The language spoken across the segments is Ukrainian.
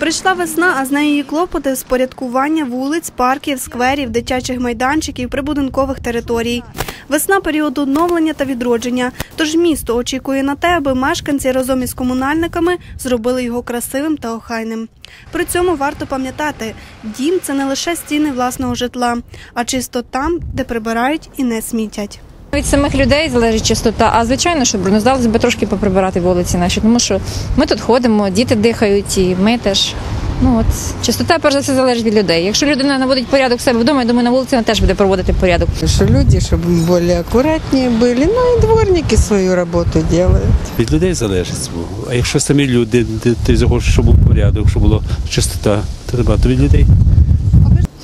Прийшла весна, а з нею її клопоти спорядкування вулиць, парків, скверів, дитячих майданчиків, прибудинкових територій. Весна період оновлення та відродження. Тож місто очікує на те, аби мешканці разом із комунальниками зробили його красивим та охайним. При цьому варто пам'ятати, дім це не лише стіни власного житла, а чисто там, де прибирають і не смітять. Від самих людей залежить чистота, а звичайно, що здалося би трошки поприбирати вулиці наші, тому що ми тут ходимо, діти дихають, і ми теж. Ну от чистота перш за все залежить від людей. Якщо людина наводить порядок в себе вдома, я думаю, на вулиці вона теж буде проводити порядок. Что люди, чтобы более аккуратнее были. Ну и дворники свою работу делают. Від людей залежить. А якщо самі люди, ти, ти захочеш, щоб був порядок, щоб була чистота, то багато від людей.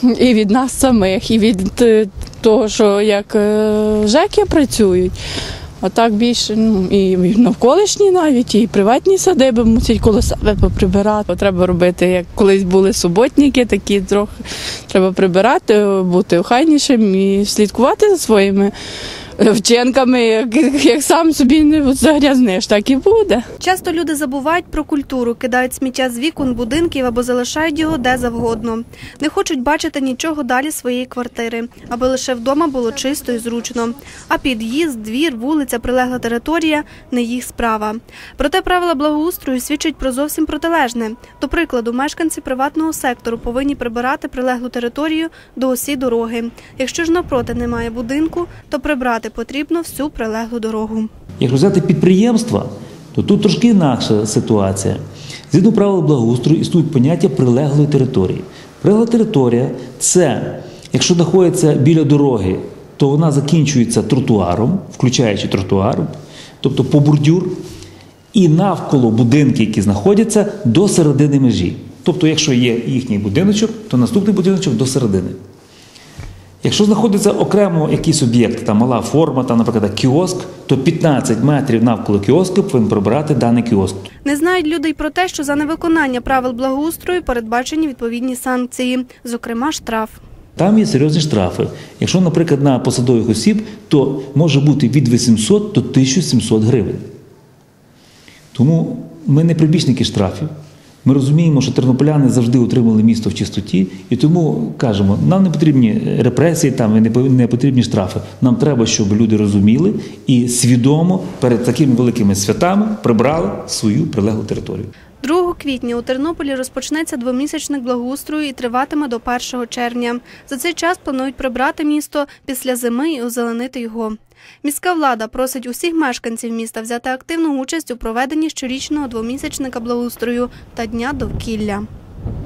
і від нас самих, і від е, того, що як е, ЖЕКи працюють. А так більше ну, і навколишні навіть, і приватні садиби мусять коло себе поприбирати. Треба робити, як колись були суботники, такі трохи треба прибирати, бути охайнішим і слідкувати за своїми вчинками. Як, як сам собі не загрязниш, так і буде. Часто люди забувають про культуру, кидають сміття з вікон будинків або залишають його де завгодно. Не хочуть бачити нічого далі своєї квартири, аби лише вдома було чисто і зручно. А під'їзд, двір, вулиця, прилегла територія не їх справа. Проте правила благоустрою свідчать про зовсім протилежне. До прикладу, мешканці приватного сектору повинні прибирати прилеглу територію до осі дороги. Якщо ж навпроти немає будинку, то прибрати потрібно всю прилеглу дорогу. Якщо взяти підприємства, то тут трошки інакша ситуація. Згідно правил благоустрою існують поняття прилеглої території. Прилегла територія це, якщо знаходиться біля дороги, то вона закінчується тротуаром, включаючи тротуар, тобто по бордюр, і навколо будинки, які знаходяться до середини межі. Тобто, якщо є їхній будиночок, то наступний будиночок до середини. Якщо знаходиться окремо якийсь об'єкт, там мала форма, там, наприклад, кіоск, то 15 метрів навколо кіоску повинен прибирати даний кіоск. Не знають люди й про те, що за невиконання правил благоустрою передбачені відповідні санкції, зокрема штраф. Там є серйозні штрафи. Якщо, наприклад, на посадових осіб, то може бути від 800 до 1700 гривень. Тому ми не прибічники штрафів. Ми розуміємо, що тернополяни завжди утримали місто в чистоті, і тому кажемо, нам не потрібні репресії, там не потрібні штрафи. Нам треба, щоб люди розуміли і свідомо перед такими великими святами прибрали свою прилеглу територію. 2 квітня у Тернополі розпочнеться двомісячник благоустрою і триватиме до 1 червня. За цей час планують прибрати місто після зими і озеленити його. Міська влада просить усіх мешканців міста взяти активну участь у проведенні щорічного двомісячника благоустрою та дня довкілля.